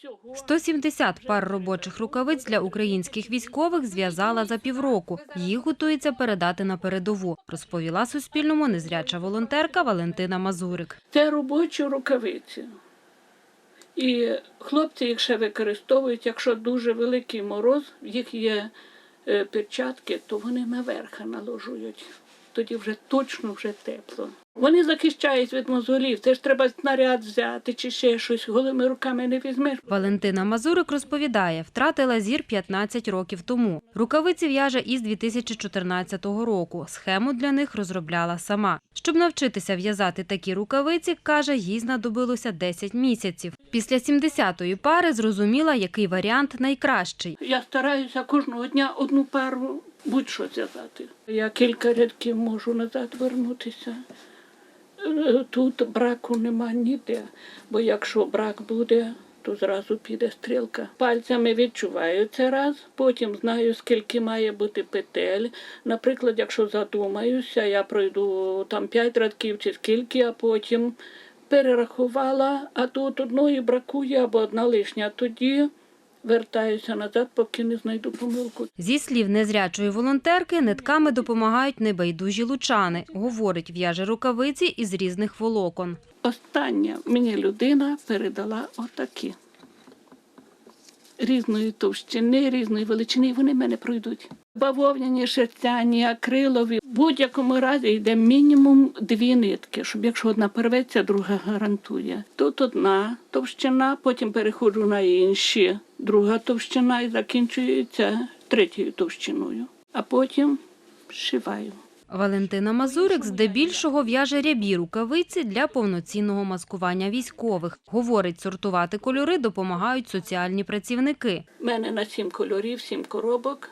Всього 170 пар робочих рукавиць для українських військових зв'язала за півроку. Їх готується передати на передову, розповіла Суспільному незряча волонтерка Валентина Мазурик. Це робочі рукавиці. І хлопці їх ще використовують, якщо дуже великий мороз, в їх є е, перчатки, то вони наверх наложують. Тоді вже точно вже тепло. Вони захищають від мозолів. Це ж треба снаряд взяти чи ще щось. Голими руками не візьмеш. Валентина Мазурик розповідає, втратила зір 15 років тому. Рукавиці в'яже із 2014 року. Схему для них розробляла сама. Щоб навчитися в'язати такі рукавиці, каже, їй знадобилося 10 місяців. Після 70-ї пари зрозуміла, який варіант найкращий. Я стараюся кожного дня одну пару будь-що зв'язати. Я кілька рядків можу назад вернутися. Е, Тут браку нема ніде, бо якщо брак буде, то зразу піде стрілка. Пальцями відчуваю це раз, потім знаю, скільки має бути петель. Наприклад, якщо задумаюся, я пройду там п'ять рядків чи скільки, а потім перерахувала, а тут одної бракує або одна лишня. Тоді вертаюся назад, поки не знайду помилку. Зі слів незрячої волонтерки, нитками допомагають небайдужі лучани. Говорить, в'яже рукавиці із різних волокон. Остання мені людина передала отакі. Різної товщини, різної величини, і вони мене пройдуть. Бавовняні, шерстяні, акрилові. В будь-якому разі йде мінімум дві нитки, щоб якщо одна порветься, друга гарантує. Тут одна товщина, потім переходжу на інші, друга товщина і закінчується третьою товщиною. А потім зшиваю. Валентина Мазурик здебільшого в'яже рябі рукавиці для повноцінного маскування військових. Говорить, сортувати кольори допомагають соціальні працівники. У мене на сім кольорів, сім коробок.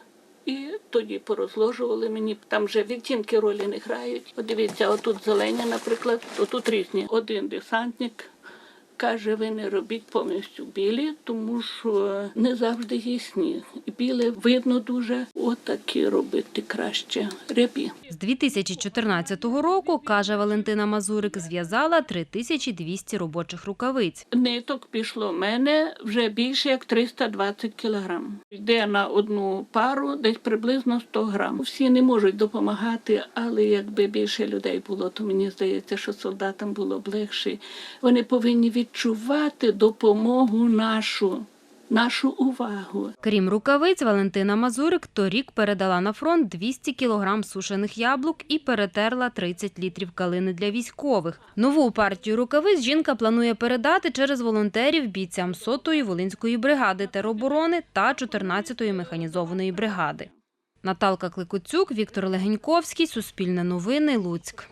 І тоді порозложували мені, там вже відтінки ролі не грають. От дивіться, отут зелені, наприклад, отут різні. Один десантник каже, ви не робіть повністю білі, тому що не завжди є сніг. Біле видно дуже. Отакі робити краще рябі. З 2014 року, каже Валентина Мазурик, зв'язала 3200 робочих рукавиць. Ниток пішло в мене вже більше як 320 кілограм. Йде на одну пару десь приблизно 100 грам. Всі не можуть допомагати, але якби більше людей було, то мені здається, що солдатам було б легше. Вони повинні відчувати допомогу нашу, нашу увагу. Крім рукавиць, Валентина Мазурик торік передала на фронт 200 кілограм сушених яблук і перетерла 30 літрів калини для військових. Нову партію рукавиць жінка планує передати через волонтерів бійцям 100-ї Волинської бригади тероборони та 14-ї механізованої бригади. Наталка Кликуцюк, Віктор Легеньковський, Суспільне новини, Луцьк.